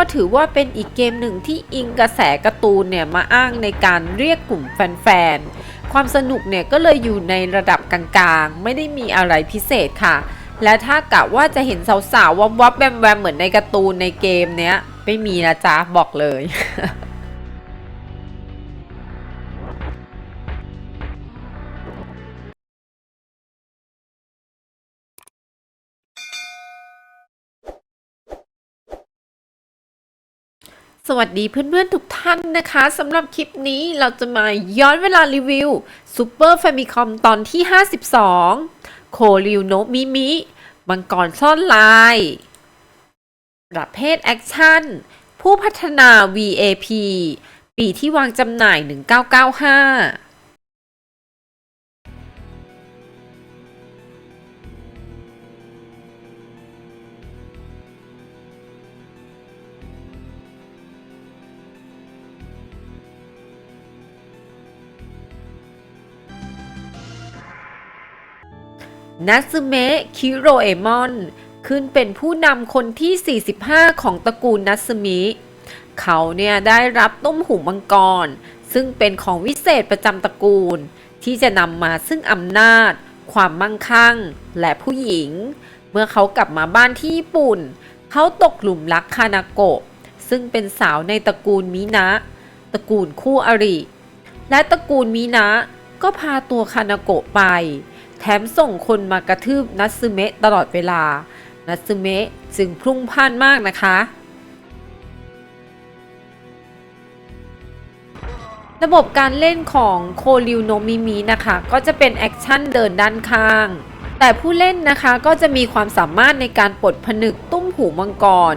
็ถือว่าเป็นอีกเกมหนึ่งที่อิงกระแสการ์ตูนเนี่ยมาอ้างในการเรียกกลุ่มแฟนๆ ความสนุกเนี่ยก็เลยอยู่ในระดับกลางๆ ไม่ได้มีอะไรพิเศษค่ะ และถ้ากะว่าจะเห็นสาวๆวับๆแวมแวมเหมือนในการ์ตูนในเกมเนี้ยไม่มีนะจ๊ะบอกเลย สวัสดีเพื่อนๆทุกท่านนะคะสำหรับคลิปนี้เราจะมาย้อนเวลารีวิว Super Famicom ตอนที่ 52 โคริวโนมิมิมังกรซ่อนลาย ประเภทแอคชั่น ผู้พัฒนา VAP ปีที่วางจำหน่าย 1995 นัตสึเมะคิโรเอมอน ขึ้นเป็นผู้นำคนที่ 45 ของตระกูลนัตสึมิ เขาเนี่ยได้รับต้มหูมังกร ซึ่งเป็นของวิเศษประจำตระกูล ที่จะนำมาซึ่งอำนาจ ความมั่งคั่ง และผู้หญิง เมื่อเขากลับมาบ้านที่ญี่ปุ่น เขาตกหลุมรักคานาโกะ ซึ่งเป็นสาวในตระกูลมินะ ตระกูลคู่อริ และตระกูลมินะก็พาตัวคานาโกะไป แถมส่งคนมากระทืบนัตสึเมะตลอดเวลา นัตสึเมะจึงพรุ่งพล่านมากนะคะระบบการเล่นของโคริวโนมิมินะคะ ก็จะเป็นแอคชั่นเดินด้านข้าง แต่ผู้เล่นนะคะก็จะมีความสามารถในการปลดผนึกตุ้มหูมังกร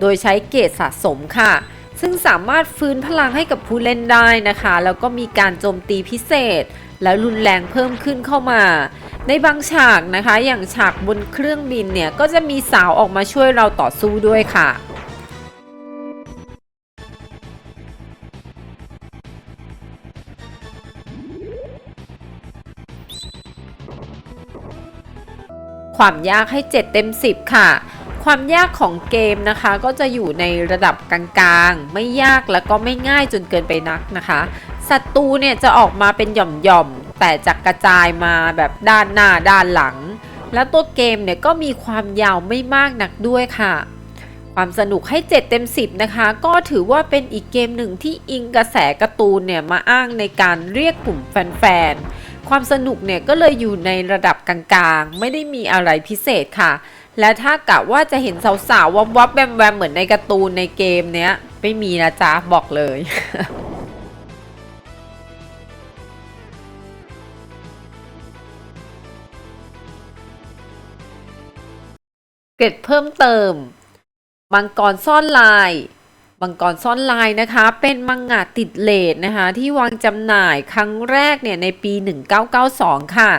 โดยใช้เกรดสะสมค่ะ ซึ่งสามารถฟื้นพลังให้กับผู้เล่นได้นะคะ แล้วก็มีการโจมตีพิเศษ และรุนแรงเพิ่มขึ้นเข้ามา ในบางฉากนะคะ อย่างฉากบนเครื่องบินเนี่ย ก็จะมีสาวออกมาช่วยเราต่อสู้ด้วยค่ะความยากให้ 7 เต็ม 10 ค่ะ ความยากของเกมนะคะ ก็จะอยู่ในระดับกลางๆ ไม่ยากแล้วก็ไม่ง่ายจนเกินไปนักนะคะ ศัตรูเนี่ยจะออกมาเป็นหย่อมๆ แต่จะกระจายมาแบบด้านหน้าด้านหลัง แล้วตัวเกมเนี่ยก็มีความยาวไม่มากนักด้วยค่ะ ความสนุกให้ 7 เต็ม 10 นะคะ ก็ถือว่าเป็นอีกเกมหนึ่งที่อิงกระแสการ์ตูนเนี่ยมาอ้างในการเรียกกลุ่มแฟนๆ ความสนุกเนี่ยก็เลยอยู่ในระดับกลางๆ ไม่ได้มีอะไรพิเศษค่ะ และถ้ากะว่าจะเห็นสาวๆวับๆแวมๆเหมือนในการ์ตูนในเกมเนี้ยไม่มีนะจ๊ะบอกเลย เกร็ดเพิ่มเติม มังกรซ่อนลาย มังกรซ่อนลายนะคะ เป็นมังงะติดเลทนะคะ ที่วางจำหน่ายครั้งแรกเนี่ยในปี 1992 ค่ะ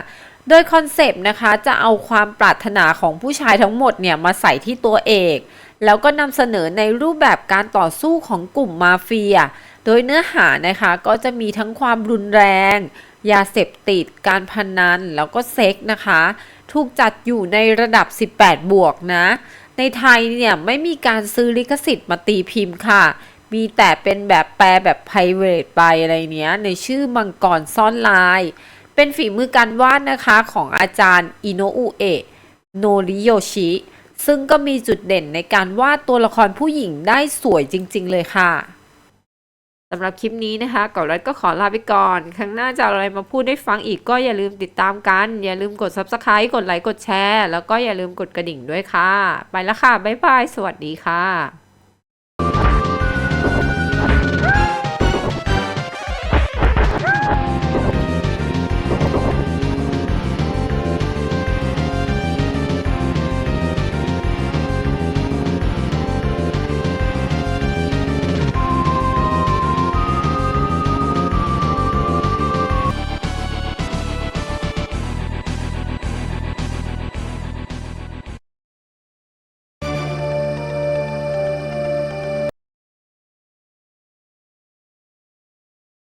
โดยคอนเซปต์นะคะจะเอาความปรารถนาของผู้ชายทั้งหมดเนี่ยมาใส่ที่ตัวเอก แล้วก็นำเสนอในรูปแบบการต่อสู้ของกลุ่มมาเฟีย โดยเนื้อหานะคะก็จะมีทั้งความรุนแรง ยาเสพติด การพนัน แล้วก็เซ็กนะคะ ถูกจัดอยู่ในระดับ 18 บวกนะ ในไทยเนี่ยไม่มีการซื้อลิขสิทธิ์มาตีพิมพ์ค่ะ มีแต่เป็นแบบแปลแบบ private ไปอะไรเนี้ย ในชื่อมังกรซ่อนลาย เป็นฝีมือการวาดนะคะของอาจารย์อิโนอุเอะโนริโยชิ ซึ่งก็มีจุดเด่นในการวาดตัวละครผู้หญิงได้สวยจริง ๆ เลยค่ะ สำหรับคลิปนี้นะคะกอรัดก็ขอลาไปก่อน ครั้งหน้าจะอาอะไรมาพูดได้ฟังอีกก็อย่าลืมติดตามกัน อย่าลืมกด subscribe กดไลค์กดแชร์ แล้วก็อย่าลืมกดกระดิ่งด้วยค่ะ ไปแล้วค่ะ บ๊ายบาย สวัสดีค่ะ